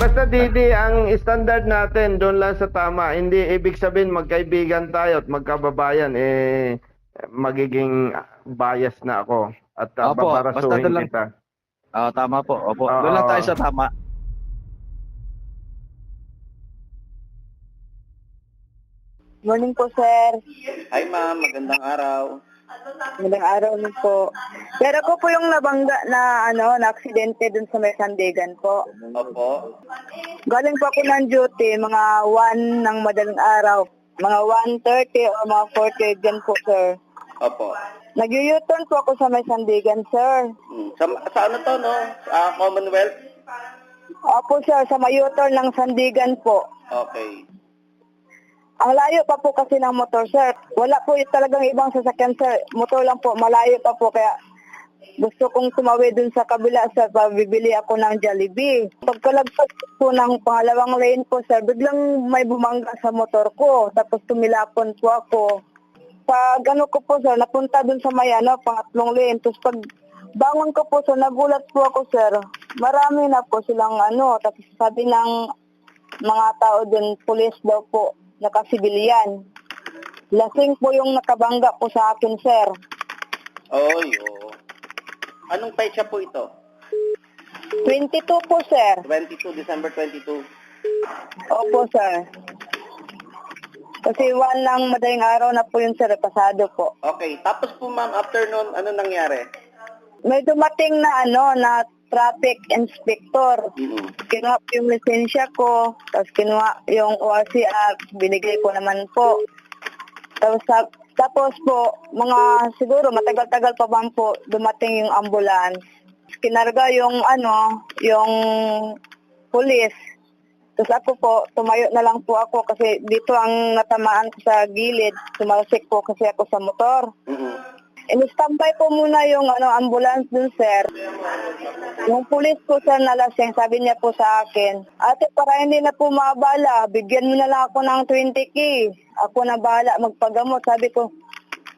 Basta Didi, ang standard natin doon lang sa tama. Hindi ibig sabihin magkaibigan tayo at magkababayan eh magiging bias na ako at uh, Opo, babarasuhin basta doon lang. kita. Ah, tama po. Opo. Oo. Doon lang tayo sa tama. Morning po, sir. Hi ma'am, magandang araw. Magandang araw niyo po. Pero ko po yung nabangga na ano, na aksidente dun sa may Sandigan po. Opo. Galing po ako ng duty, mga 1 ng madaling araw. Mga 1.30 o mga 40 dyan po, sir. Opo. Nag-u-turn po ako sa may Sandigan, sir. Hmm. Sa, sa ano to, no? Ah, Commonwealth? Opo, sir, sa may U-turn ng Sandigan po. Okay. Ang layo pa po kasi ng motor, sir. Wala po y- talagang ibang sasakyan, sir. Motor lang po, malayo pa po. Kaya gusto kong tumawid dun sa kabila, sir, para bibili ako ng Jollibee. Pagkalagpas po ng pangalawang lane po, sir, biglang may bumangga sa motor ko. Tapos tumilapon po ako. Pag ano ko po, sir, napunta dun sa may ano, pangatlong lane. Tapos pag bangon ko po, sir, nagulat po ako, sir. Marami na po silang ano. Tapos sabi ng mga tao dun, pulis daw po, nakasibilyan. Lasing po yung nakabangga po sa akin, sir. Oy, oo. Anong petsa po ito? 22 po, sir. 22, December 22. Opo, sir. Kasi one ng madaling araw na po yung sir, pasado po. Okay. Tapos po ma'am, after nun, ano nangyari? May dumating na ano, na traffic inspector. Mm-mm. Kinuha po yung lisensya ko, tapos kinuha yung ORCR, binigay ko naman po. Tapos, tapos po, mga siguro matagal-tagal pa man po, dumating yung ambulance. Kinarga yung ano, yung police. Tapos ako po, tumayo na lang po ako kasi dito ang natamaan ko sa gilid. Tumalsik po kasi ako sa motor. Mm-mm. In-standby po muna yung ano, ambulance dun, sir. Yung pulis po, sir, na lasing, sabi niya po sa akin, Ate, para hindi na po mabala, bigyan mo na lang ako ng 20k. Ako na bahala magpagamot. Sabi ko,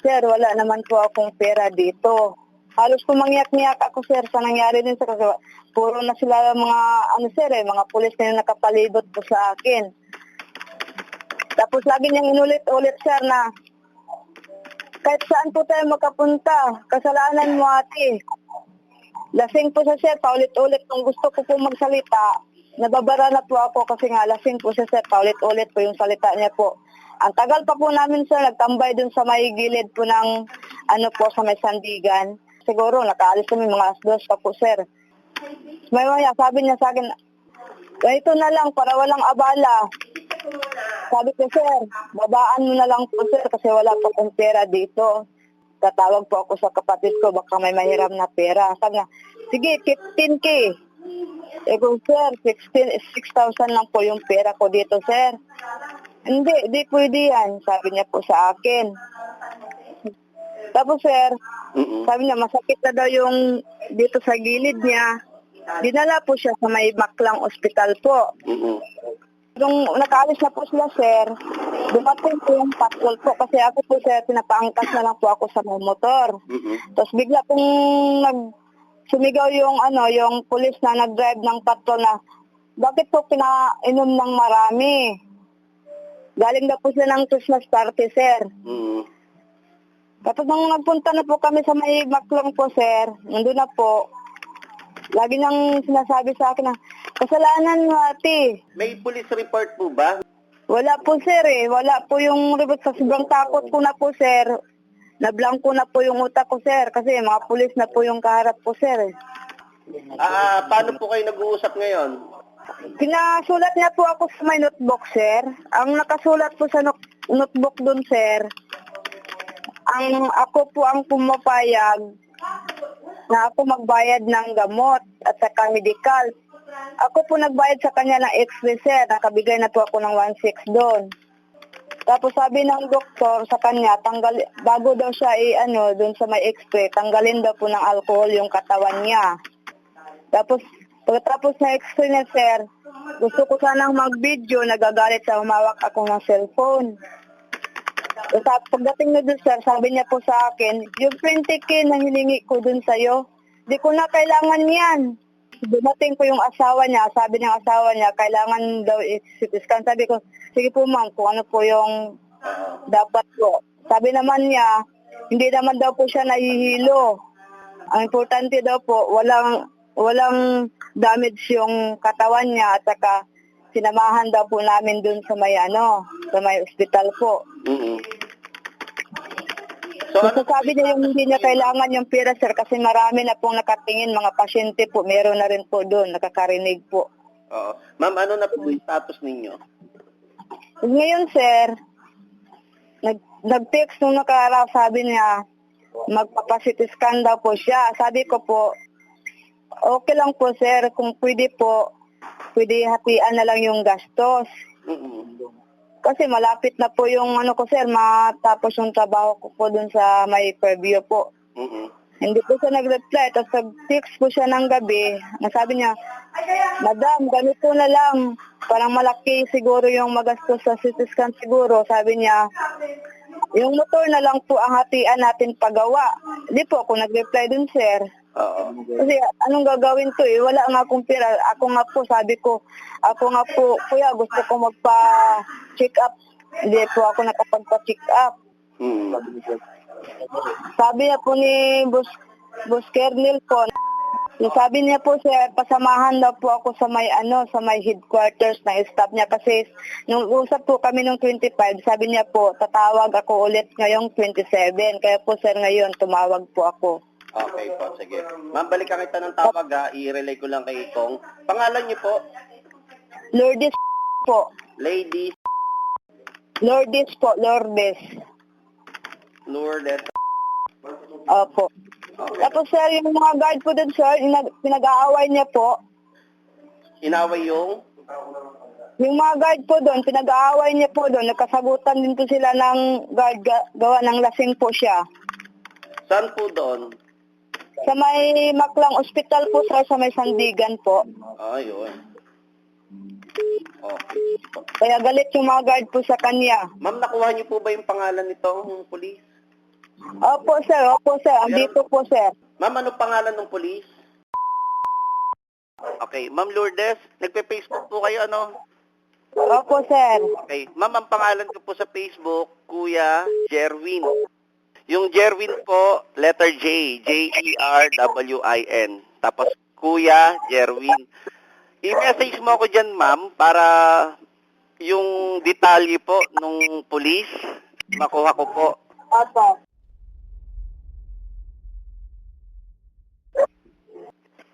Sir, wala naman po akong pera dito. Halos po mangyak-ngyak ako, sir, sa nangyari din sa kasi puro na sila mga, ano, sir, eh, mga pulis na nakapalibot po sa akin. Tapos lagi niyang inulit-ulit, sir, na kahit saan po tayo makapunta, kasalanan mo ate. Lasing po siya sir, paulit-ulit kung gusto ko po magsalita, nababara na po ako kasi nga lasing po siya sir, paulit-ulit po yung salita niya po. Ang tagal pa po namin sir, nagtambay dun sa may gilid po ng ano po sa may sandigan. Siguro nakaalis kami mga alas dos pa po sir. May mga sabi niya sa akin, ganito na lang para walang abala. Sabi ko, sir, babaan mo na lang po, sir, kasi wala pa akong pera dito. Tatawag po ako sa kapatid ko, baka may mahiram na pera. Sabi niya, sige, 15K. Eh kung, sir, 16 6,000 lang po yung pera ko dito, sir. Hindi, di pwede yan, sabi niya po sa akin. Tapos, sir, Mm-mm. sabi niya, masakit na daw yung dito sa gilid niya. Dinala po siya sa may Maklang Hospital po. Mm-mm. Nung nakaalis na po sila, sir, dumating po yung patrol po kasi ako po, sir, pinapaangkas na lang po ako sa may motor. Mm-mm. Tapos bigla pong nag sumigaw yung ano, yung pulis na nag-drive ng patrol na bakit po pinainom ng marami? Galing na po sila ng Christmas party, sir. Mm-mm. Tapos nung nagpunta na po kami sa may Maklong po, sir, nandun na po, lagi nang sinasabi sa akin na, kasalanan mo ate, May police report po ba? Wala po sir eh. Wala po yung report. Sa sobrang takot ko na po sir. Nablangko na po yung utak ko sir. Kasi mga pulis na po yung kaharap ko sir. eh. Ah, paano po kayo nag-uusap ngayon? Pinasulat niya po ako sa may notebook sir. Ang nakasulat po sa not- notebook dun sir. Ang ako po ang pumapayag na ako magbayad ng gamot at saka medical. Ako po nagbayad sa kanya ng x-ray sir. Nakabigay na po ako ng 1.6 doon. Tapos sabi ng doktor sa kanya, tanggal, bago daw siya i ano, doon sa may x-ray, tanggalin daw po ng alcohol yung katawan niya. Tapos, pagkatapos na x-ray niya, sir, gusto ko sanang mag-video, nagagalit sa humawak ako ng cellphone. Tapos pagdating na doon, sir, sabi niya po sa akin, yung 20k na hiningi ko doon sa'yo, di ko na kailangan yan. Dumating po yung asawa niya, sabi ng asawa niya, kailangan daw i-CT scan. Sabi ko, sige po ma'am, kung ano po yung dapat po. Sabi naman niya, hindi naman daw po siya nahihilo. Ang importante daw po, walang walang damage yung katawan niya at saka sinamahan daw po namin dun sa may ano, sa may ospital po. Mm-mm. So, ano, So, sabi niya yung hindi niya kailangan yung pera sir kasi marami na pong nakatingin mga pasyente po, meron na rin po doon, nakakarinig po. oo. Ma'am, ano na po yung status ninyo? Ngayon sir, nag, nag-text nung nakaraw, sabi niya, magpapacity scan daw po siya. Sabi ko po, okay lang po sir, kung pwede po, pwede hatian na lang yung gastos. Mm-mm. Kasi malapit na po yung ano ko sir, matapos yung trabaho ko po dun sa may preview po. Mm-mm. Hindi po siya nag-reply. Tapos nag-text po siya ng gabi. Nasabi niya, Madam, ganito na lang. Parang malaki siguro yung magastos sa CT scan siguro. Sabi niya, yung motor na lang po ang hatian natin pagawa. Hindi po ako nag-reply dun, sir. Oo. Kasi anong gagawin to eh? Wala nga akong pera. Ako nga po, sabi ko, ako nga po, kuya, gusto ko magpa-check up. Hindi po ako nakapagpa-check up. Mm. Sabi niya po ni Bus, Bus Kernel po, sabi niya po sir, pasamahan daw po ako sa may ano, sa may headquarters ng staff niya kasi nung usap po kami nung 25, sabi niya po, tatawag ako ulit ngayong 27. Kaya po sir ngayon, tumawag po ako. Okay po, sige. Ma'am, balikan kita ng tawag ha. I-relay ko lang kay Kong. Pangalan niyo po? Lourdes po. Lady Lourdes po, Lourdes. Lourdes. Opo. Okay. Tapos sir, yung mga guard po dun sir, pinag-aaway niya po, Inaway yung? Yung mga guard po doon, pinag-aaway niya po doon, nagkasagutan din po sila ng guard ga- gawa ng lasing po siya. Saan po doon? Sa may Maklang Hospital po sir, sa may Sandigan po. Ayun. Okay. Kaya galit yung mga guard po sa kanya. Ma'am, nakuha niyo po ba yung pangalan nitong pulis? Opo sir, opo sir, andito po sir. Ma'am, ano pangalan ng pulis? Okay, Ma'am Lourdes, nagpe-Facebook po kayo ano? Opo sir. Okay, Ma'am, ang pangalan ko po sa Facebook, Kuya Jerwin. Yung Jerwin po, letter J, J-E-R-W-I-N. Tapos, Kuya Jerwin. I-message mo ako dyan, ma'am, para yung detalye po nung pulis, makuha ko po. Opo.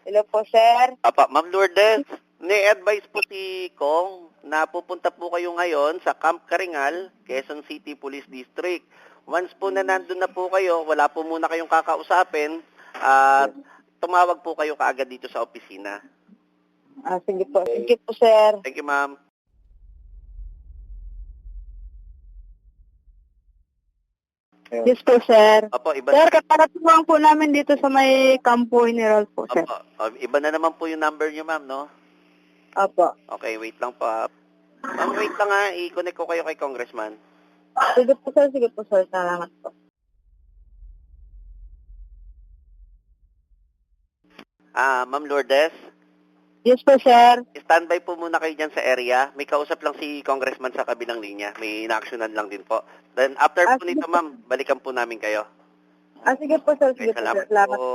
Hello po sir. Apa, Ma'am Lourdes, ni-advise po si Kong na pupunta po kayo ngayon sa Camp Karingal, Quezon City Police District. Once po na nandun na po kayo, wala po muna kayong kakausapin at tumawag po kayo kaagad dito sa opisina. Ah, sige po, sige po sir. Thank you, ma'am. Yes po sir. Opo, iba Sir, kakarating po namin dito sa may Campo General po sir. opo, iba na naman po yung number niyo, ma'am, no? Opo. Okay, wait lang po. ah. Ma'am, wait lang ha. I-connect ko kayo kay Congressman. Sige po sir, sige po sir. Salamat po. Ah, Ma'am Lourdes, Yes po sir. Standby po muna kayo dyan sa area. May kausap lang si congressman sa kabilang linya. May inactionan lang din po. Then after Ah, po sige nito, ma'am, balikan po namin kayo. Ah, sige po sir, sige po sir. salamat Salamat. po.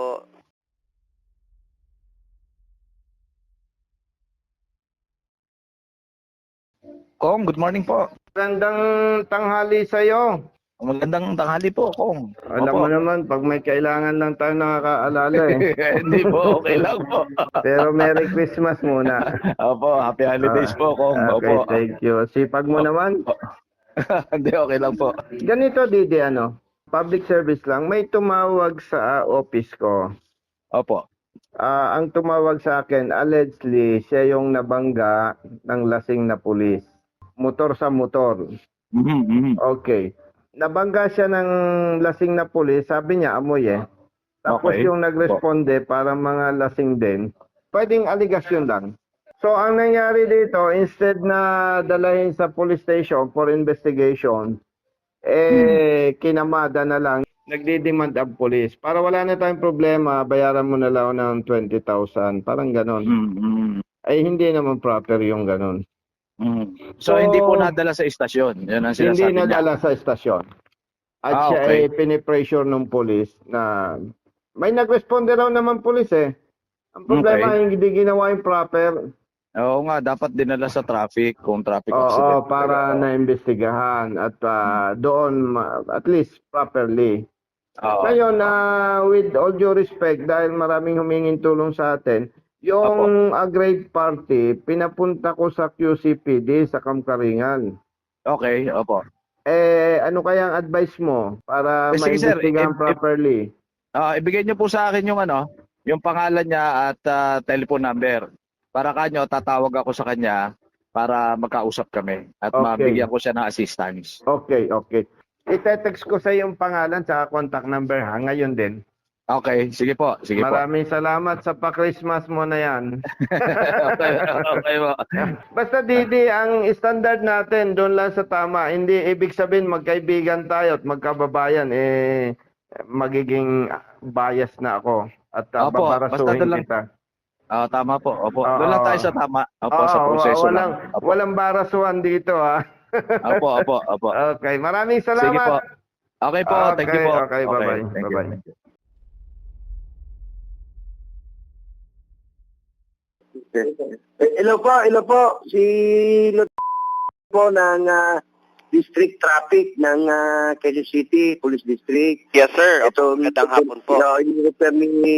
Kong, good morning po. Magandang tanghali sa'yo. Magandang tanghali po, Kong. Alam Opo. mo naman, pag may kailangan lang tayo nakakaalala eh. Hindi po, okay lang po. Pero Merry Christmas muna. Opo, happy holidays po, Kong. Okay, Opo. thank you. Sipag mo naman. Hindi, okay lang po. Ganito, Didi, ano? Public service lang. May tumawag sa office ko. Opo. Ah, ang tumawag sa akin, allegedly, siya yung nabangga ng lasing na pulis. Motor sa motor. Mhm, mhm. Okay. Nabangga siya ng lasing na pulis, sabi niya amoy eh. Tapos Okay. yung nagresponde para mga lasing din, pwedeng aligasyon lang. So ang nangyari dito, instead na dalahin sa police station for investigation, eh kinamada na lang. nagdidemand ang police. Para wala na tayong problema, bayaran mo na lang ng 20,000. Parang ganon. Mm, mm, Ay, hindi naman proper yung ganon. Mm. So, So, hindi po nadala sa istasyon. Yan ang Hindi sinasabi niya. nadala sa estasyon. At Ah, siya okay. ay pinipressure ng police na may nag-responde raw naman police eh. Ang problema Okay. hindi ginawa yung proper. Oo nga, dapat dinala sa traffic kung traffic Oo, accident. para na-imbestigahan at ah, doon ma- at least properly. Oo. Ngayon, na with all due respect, dahil maraming humingin tulong sa atin, yung uh, grade party, pinapunta ko sa QCPD sa Kamkaringan. Okay, opo. Eh, ano kaya ang advice mo para Eh, maimbestigahan properly? Ah, ibigay niyo po sa akin yung ano, yung pangalan niya at ah, telephone number. Para kanyo tatawag ako sa kanya para magkausap kami at Okay. mabigyan ko siya ng assistance. Okay, okay. Ite-text ko sa yung pangalan sa contact number ha, ngayon din. Okay, sige po, sige po. Maraming salamat sa pa-Christmas mo na yan. okay, okay po. Basta Didi, ang standard natin doon lang sa tama. Hindi ibig sabihin magkaibigan tayo at magkababayan eh magiging bias na ako at uh, Opo, basta babarasuhin doon lang- kita. Ah, tama po. Opo. Oo. Doon lang tayo sa tama. Opo, sa Oo, proseso walang, lang. Opo. walang barasuhan dito ha. Opo, opo, opo. Okay, maraming Sige po. salamat. Okay po, thank you Okay, po. okay, bye-bye, thank you, bye-bye. Thank you. Hello po, hello po. Si Lot po ng ah, District Traffic ng ah, Quezon City Police District. Yes, sir. Ito, magandang hapon po. Ito, ini-refer ni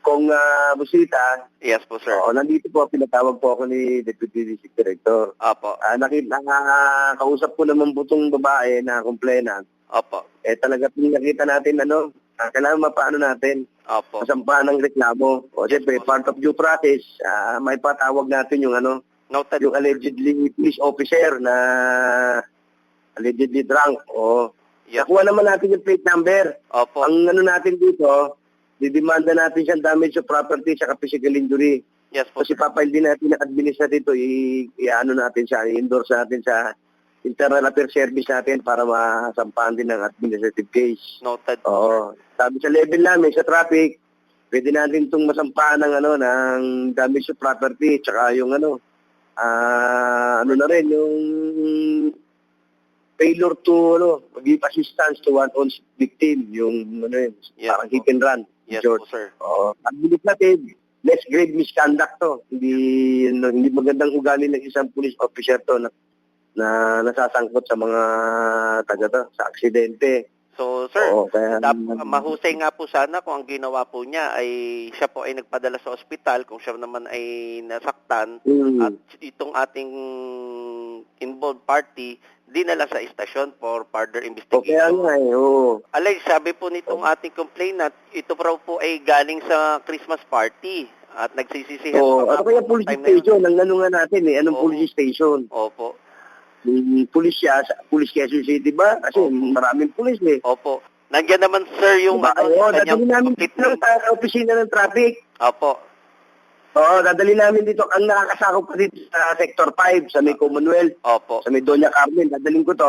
Kong uh, Busita. Yes po, sir. Oo, nandito po, pinatawag po ako ni Deputy District Director. Opo, Ah, nakita, ah, kausap ko naman po itong babae na complainant. opo, Eh talaga pinakita natin ano, ah, kailangan mapaano natin, opo. masampahan ng reklamo. O siyempre, part of due process, ah, may patawag natin yung ano, Noted. yung allegedly police officer na allegedly drunk. O, Yes. nakuha naman natin yung plate number. Opo, Ang ano natin dito, didemanda natin siyang damage to property sa physical injury. yes po, Kasi papail din natin ng administrative to, i- i-ano natin siya, i-endorse natin sa internal affairs service natin para masampahan din ng administrative case. Noted. Oo. Sabi sa level namin, sa traffic, pwede natin itong masampahan ng, ano, ng damage to property, tsaka yung ano, ah ano na rin, yung failure to, ano, give assistance to one own victim, yung, ano yun, Yes parang po. hit and run. Yes George. po, sir. Oo. Administrative, less grade misconduct to. Hindi, ano, hindi magandang ugali ng isang police officer to na, na nasasangkot sa mga taga to, sa aksidente. So, sir, Oo, kaya, Dap, mahusay nga po sana kung ang ginawa po niya ay siya po ay nagpadala sa ospital, kung siya naman ay nasaktan, Mm. at itong ating involved party dinala sa istasyon for further investigation. nga eh, oo. Alay, sabi po nitong ating complainant, ito raw po ay galing sa Christmas party at nagsisisihan Oo, ano kaya po police station? Ang ano nga natin eh, anong Oo. police station? Opo, Yung police siya, sa Quezon City ba? Kasi Opo. maraming police eh. opo. Nandiyan naman sir yung Diba? ano, Oo, kanyang namin complete dito name. sa opisina ng traffic. Opo, Oo, dadali namin dito. Ang nakakasakop ko dito sa Sector 5, sa may Commonwealth. opo, sa may Doña Carmen, dadaling ko to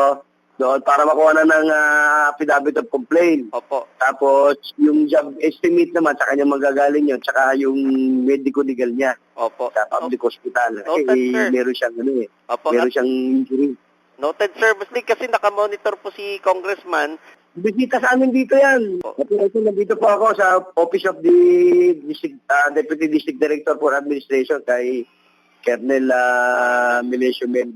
doon para makuha na ng ah, affidavit of complaint. opo. Tapos, yung job estimate naman, sa kanya magagaling yun, tsaka yung medico-legal niya Opo. sa public hospital. Noted, Eh, sir. meron siyang, ano eh, Opo. meron siyang injury. Noted, sir. Basta kasi nakamonitor po si Congressman. Bisita sa amin dito yan. Ito, nandito po ako sa Office of the District, ah, Deputy District Director for Administration kay Colonel uh, Minesio Mel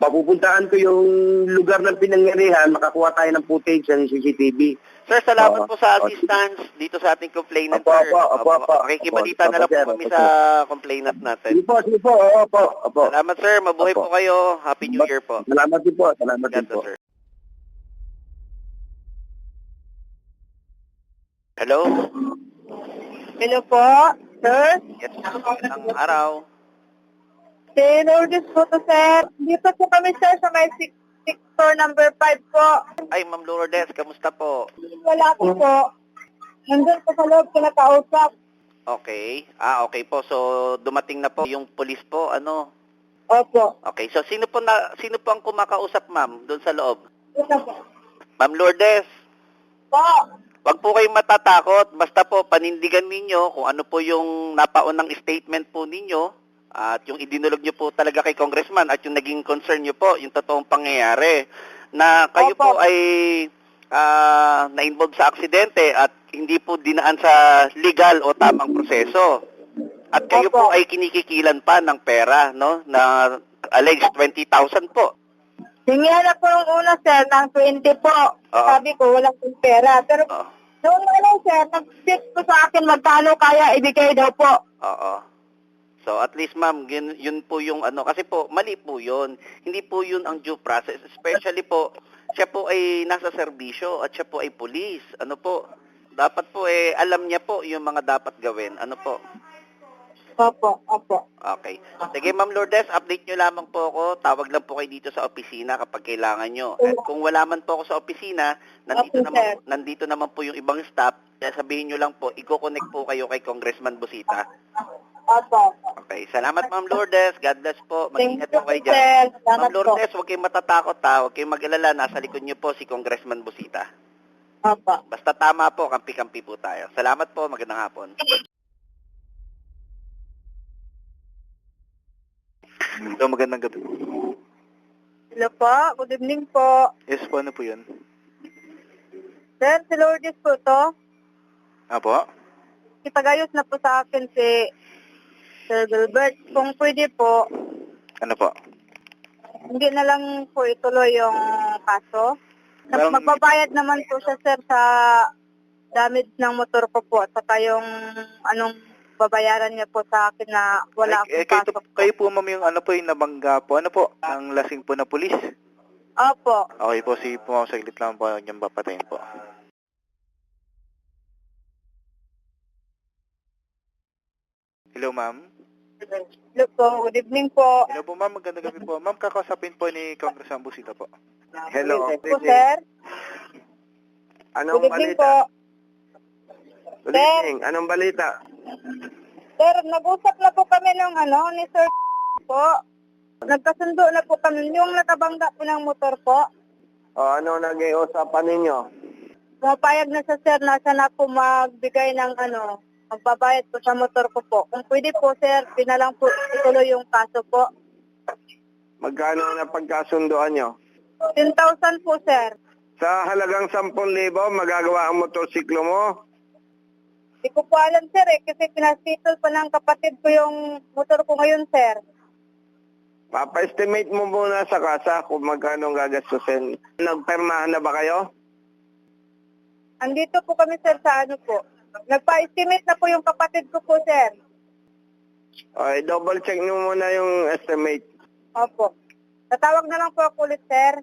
Buklig. Papupuntaan ko yung lugar ng pinangyarihan, makakuha tayo ng footage ng CCTV. Sir, salamat po sa assistance dito sa ating complainant, Opo, sir. opo, opo, opo. Makikibalita na lang Opo, po kami Opo. sa complainant Sige natin. sige po, oo po, opo. Salamat, sir. Mabuhay Opo. po kayo. Happy New. Year po. Salamat din po, salamat din po. sir. Hello? Hello po, sir. Yes, ang araw. Si Lourdes po to, sir. Dito po kami, sir, sa may sec- sector number 5 po. Ay, Ma'am Lourdes, kamusta po? Wala po po. Nandun po sa loob ko nakausap. Okay. Ah, okay po. So, dumating na po yung police po, ano? Opo. Okay. So, sino po na sino po ang kumakausap, ma'am, doon sa loob? Ito po. Ma'am Lourdes, Po. wag po kayong matatakot. Basta po, panindigan ninyo kung ano po yung napaunang statement po ninyo at yung idinulog nyo po talaga kay congressman at yung naging concern nyo po, yung totoong pangyayari na kayo Opo. po ay ah, na-involve sa aksidente at hindi po dinaan sa legal o tamang proseso. At kayo po Opo. ay kinikikilan pa ng pera, no? Na alleged 20,000 po. Hingihan na po yung una, sir, ng 20 po. Oo. Sabi ko, walang pera. Pero Oo. noong ano, sir, nag-tip po sa akin magkano kaya ibigay daw po. Oo. So at least ma'am, yun, yun po yung ano, kasi po, mali po yun. Hindi po yun ang due process. Especially po, siya po ay nasa serbisyo at siya po ay police. Ano po, dapat po eh, alam niya po yung mga dapat gawin. Ano po? Opo, opo. Okay. Sige ma'am Lourdes, update nyo lamang po ako. Tawag lang po kayo dito sa opisina kapag kailangan nyo. At kung wala man po ako sa opisina, nandito Okay, naman, sir. nandito naman po yung ibang staff. Kaya sabihin nyo lang po, i-connect po kayo kay Congressman Busita. Opo. Okay, salamat Ma'am Lourdes. God bless po. Mag-ingat po kayo dyan. Ma'am. Lourdes, huwag kayong matatakot ha. Huwag kayong mag-alala. Nasa likod niyo po si Congressman Busita. Opo. Basta tama po, kampi-kampi po tayo. Salamat po. Magandang hapon. Hello, magandang gabi. Hello po, good evening po. Yes po, ano po yun? Sir, si Lourdes po to. Apo? Kitagayos na po sa akin si Sir Gilbert. Kung pwede po, Ano po? hindi na lang po ituloy yung kaso. Parang- Magbabayad naman po siya, sir, sa damage ng motor ko po. At saka yung anong babayaran niya po sa akin na wala eh, eh, akong kayo, kaso. kayo po, ma'am, yung ano po, yung nabangga po. Ano po? Ang lasing po na pulis. Opo. Okay po, sige po, ma'am, saglit lang po, yung papatayin po. Hello, ma'am. Hello po, good evening po. Hello po, ma'am. Magandang gabi po. Ma'am, kakausapin po ni Congressman Busita po. Hello. Good evening po, sir. Anong Good evening balita? po. Good Sir. evening. Anong balita? Sir, nag-usap na po kami ng ano, ni Sir po. Nagkasundo na po kami. Yung nakabangga po ng motor po. O ano naging usapan ninyo? Pumapayag na sa sir na siya na po magbigay ng ano, magbabayad po sa motor ko po. Kung pwede po sir, pinalang po ituloy yung kaso po. Magkano na pagkasunduan nyo? 10,000 po sir. Sa halagang 10,000, magagawa ang motorsiklo mo? Hindi ko po alam sir eh, kasi pinastitol pa ng kapatid ko yung motor ko ngayon sir. Papa-estimate mo muna sa kasa kung magkano ang gagastusin. Nagpermahan na ba kayo? Andito po kami sir sa ano po. Nagpa-estimate na po yung kapatid ko po sir. Okay, double check nyo muna yung estimate. Opo. Tatawag na lang po ako ulit sir.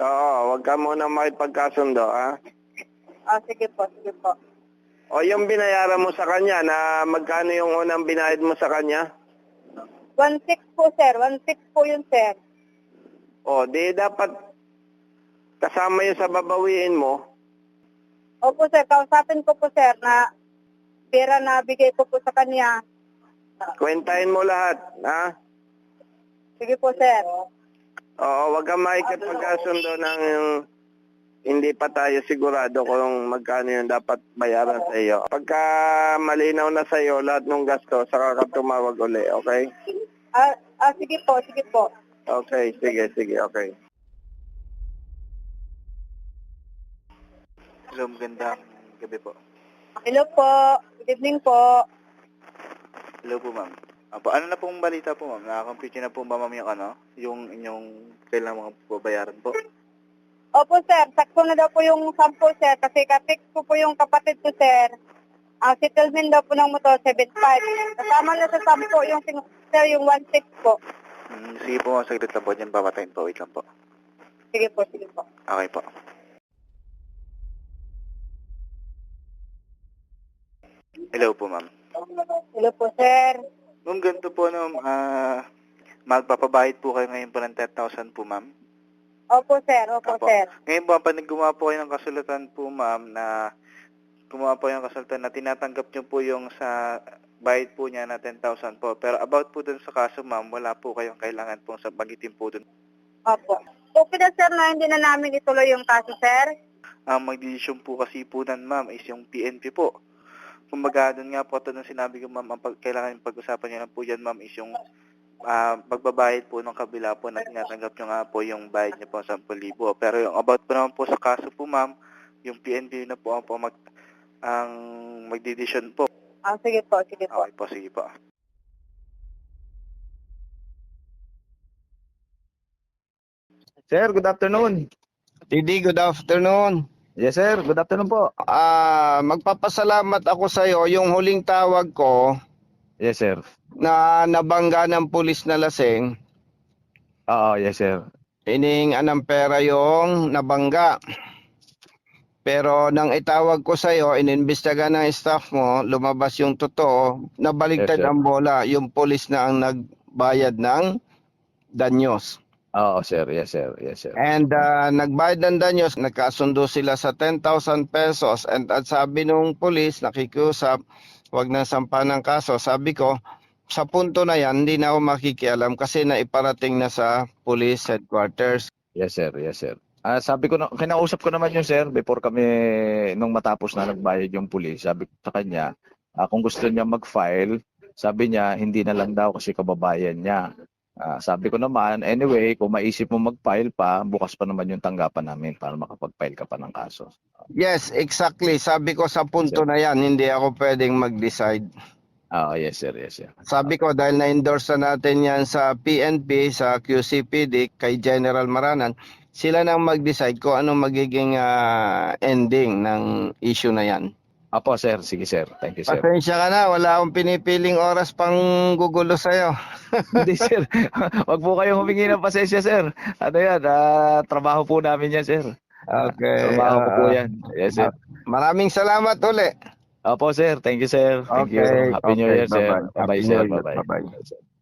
Oo, wag ka muna makipagkasundo, ha? Ah, sige po, sige po. O yung binayaran mo sa kanya, na magkano yung unang binayad mo sa kanya? 1.6 po sir, 1.6 po yun sir. O, di dapat kasama yun sa babawiin mo. Opo sir, kausapin ko po sir na pera na bigay ko po sa kanya. Kwentahin mo lahat, ha? Sige po sir. Oo, wag kang makikipagkasundo ng hindi pa tayo sigurado kung magkano yung dapat bayaran sa iyo. Pagka malinaw na sa iyo lahat ng gasto, saka ka tumawag uli, okay? Ah, ah, sige po, sige po. Okay, sige, sige, okay. Hello, magandang gabi po. Hello po. Good evening po. Hello po, ma'am. Apo, ano na pong balita po, ma'am? Nakakompute na po ba, ma'am, yung ano? Yung inyong kailangan mga babayaran po? Opo sir, sakto na daw po yung sample sir kasi katik ko po yung kapatid ko sir. Ang settlement daw po ng motor 75. Kasama na sa sampo yung sir yung 16 po. Hmm, sige po, ma'am, saglit lang po. Diyan papatayin po. Wait lang po. Sige po, sige po. Okay po. Hello po, ma'am. Hello po sir. Ma'am, ganito po, no, ah, magpapabayad po kayo ngayon po ng 10,000 po, ma'am. Opo sir, opo Apo. sir. Ngayon po, pag gumawa po kayo ng kasulatan po, ma'am, na gumawa po kayo ng kasulatan na tinatanggap nyo po yung sa bayad po niya na 10,000 po. Pero about po dun sa kaso, ma'am, wala po kayong kailangan pong sa bagitin po dun. Opo. Okay na sir na hindi na namin ituloy yung kaso sir. Ang magdidesisyon po kasi po nan ma'am is yung PNP po. Kumbaga doon nga po ito nung sinabi ko ma'am, ang pag, kailangan yung pag-usapan niyo lang po yan ma'am is yung ah, pagbabayad po ng kabila po na tinatanggap niyo nga po yung bayad niyo po 10,000. Pero yung about po naman po sa kaso po ma'am, yung PNP na po ang po mag, ang magdidesisyon po. Ah, sige po, sige po. Okay po, sige po. Sir, good afternoon. TD, good afternoon. Yes, sir. Good afternoon po. Ah, magpapasalamat ako sa iyo yung huling tawag ko Yes, sir. na nabangga ng pulis na lasing. Oo, yes, sir. Iningan ng pera yung nabangga. Pero nang itawag ko sa iyo, ininvestiga ng staff mo, lumabas yung totoo, nabaligtad Yes, sir. ang bola, yung pulis na ang nagbayad ng danyos. Oo, sir. Yes, sir. Yes, sir. And ah, nagbayad ng danyos, nagkasundo sila sa 10,000 pesos. And at sabi nung pulis, nakikiusap, wag na sampa ng kaso. Sabi ko, sa punto na yan, hindi na ako makikialam kasi naiparating na sa police headquarters. Yes, sir. Yes, sir. Ah, sabi ko na, kinausap ko naman yung sir before kami nung matapos na nagbayad yung pulis. Sabi ko sa kanya, ah, kung gusto niya mag-file, sabi niya hindi na lang daw kasi kababayan niya. Ah, sabi ko naman, anyway, kung maisip mo mag-file pa, bukas pa naman yung tanggapan namin para makapag-file ka pa ng kaso. Yes, exactly. Sabi ko sa punto na yan, hindi ako pwedeng mag-decide. Ah, yes, sir. Yes, sir. Sabi ko dahil na-endorse na natin yan sa PNP, sa QCPD, kay General Maranan, sila nang mag-decide kung ano magiging ah, ending ng issue na yan. Apo, sir. Sige, sir. Thank you, sir. Pasensya ka na, wala akong pinipiling oras pang gugulo sa'yo. Hindi, sir. Wag po kayong humingi ng pasensya, sir. Ano yan? ah, trabaho po namin yan, sir. Okay. Trabaho ko po ah, yan. Yes, sir. Maraming salamat uli. Opo, sir. Thank you, sir. Thank you. Happy New okay, Year, sir. bye-bye. Sir. New. Bye-bye.